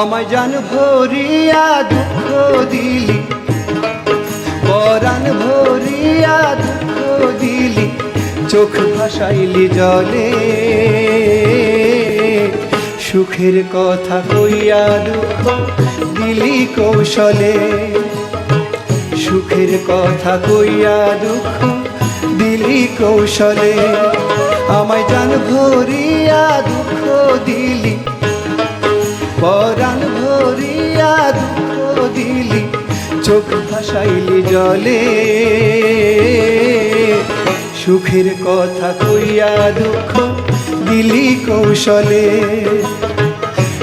আমায় জান ভরিয়া দুঃখ দিলি। পরাণ ভরিয়া দুঃখ দিলি, চোখ ভাসাইলি জলে। সুখের কথা কইয়া দুঃখ দিলি কৌশলে। সুখের কথা কইয়া দুঃখ দিলি কৌশলে। আমায় জান ভরিয়া দুঃখ দিলি, পরাণ ভরিয়া দুঃখ দিলি চোখ ভাসাইলি জলে। সুখের কথা কইয়া দুঃখ দিলি কৌশলে।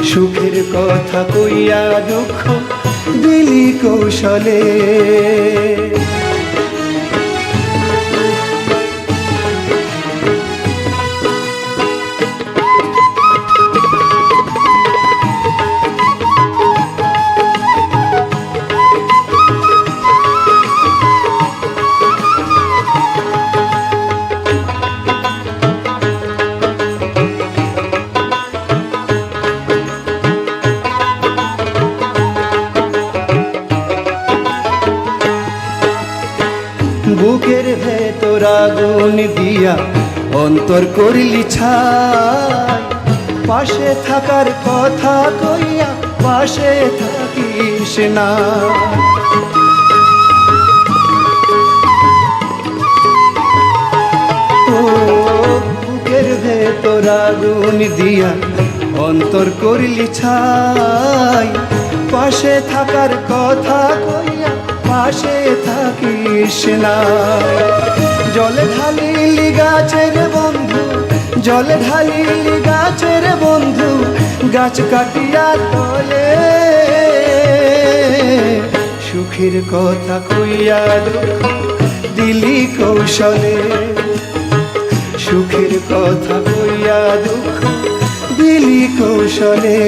সুখের কথা কইয়া দুঃখ দিলি কৌশলে। বুকের ভেতর আগুন দিয়া অন্তর করলি ছাই। পাশে থাকার কথা কইয়া পাশে থাকিস না। বুকের আগুন দিয়া অন্তর করলি ছাই। পাশে থাকার কথা কইয়া পাশে থাকিস না। জলে ঢালিলি গাছের বন্ধু, জলে ঢালিলি গাছের বন্ধু, গাছ কাটিয়া তলে। সুখের কথা কইয়া দুঃখ দিলি কৌশলে। সুখের কথা কইয়া দুঃখ দিলি কৌশলে।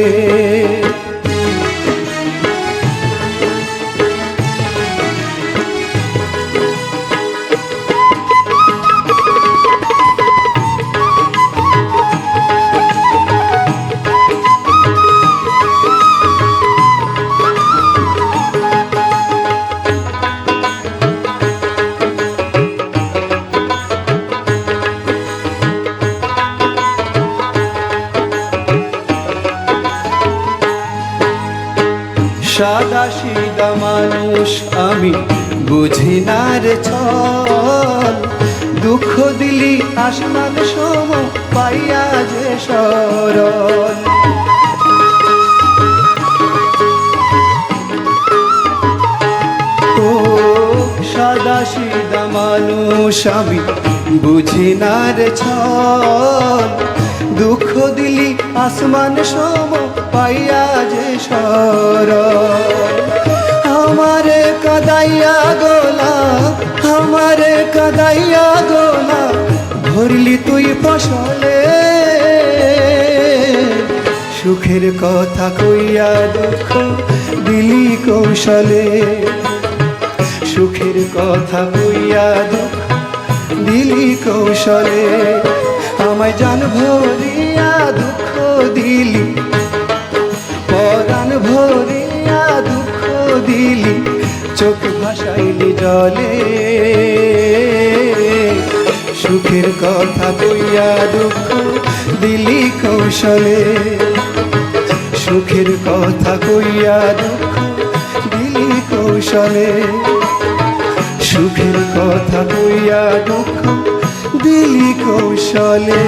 মানুষ, আমি বুঝি না রে দুঃখ দিলি আসমান সম, পাইয়া যে সরল। ও সাদা সিদা মানুষ, আমি বুঝি না ছল দুঃখ দিলি আসমান সম, পাইয়া যে সর আমারে কাদাইয়া গোলা, আমারে কাদাইয়া গোলা ভরলি তুই ফসলে। সুখের কথা কইয়া দুঃখ দিলি কৌশলে। সুখের কথা কইয়া দুঃখ দিলি কৌশলে। আমায় জান ভরিয়া দুঃখ দিলি, পরাণ ভরিয়া দুঃখ দিলি। ভাসাইলি জলে, সুখের কথা কইয়া দুঃখ দিলি কৌশলে। সুখের কথা কইয়া দুঃখ দিলি কৌশলে। সুখের কথা কইয়া দুঃখ দিলি কৌশলে।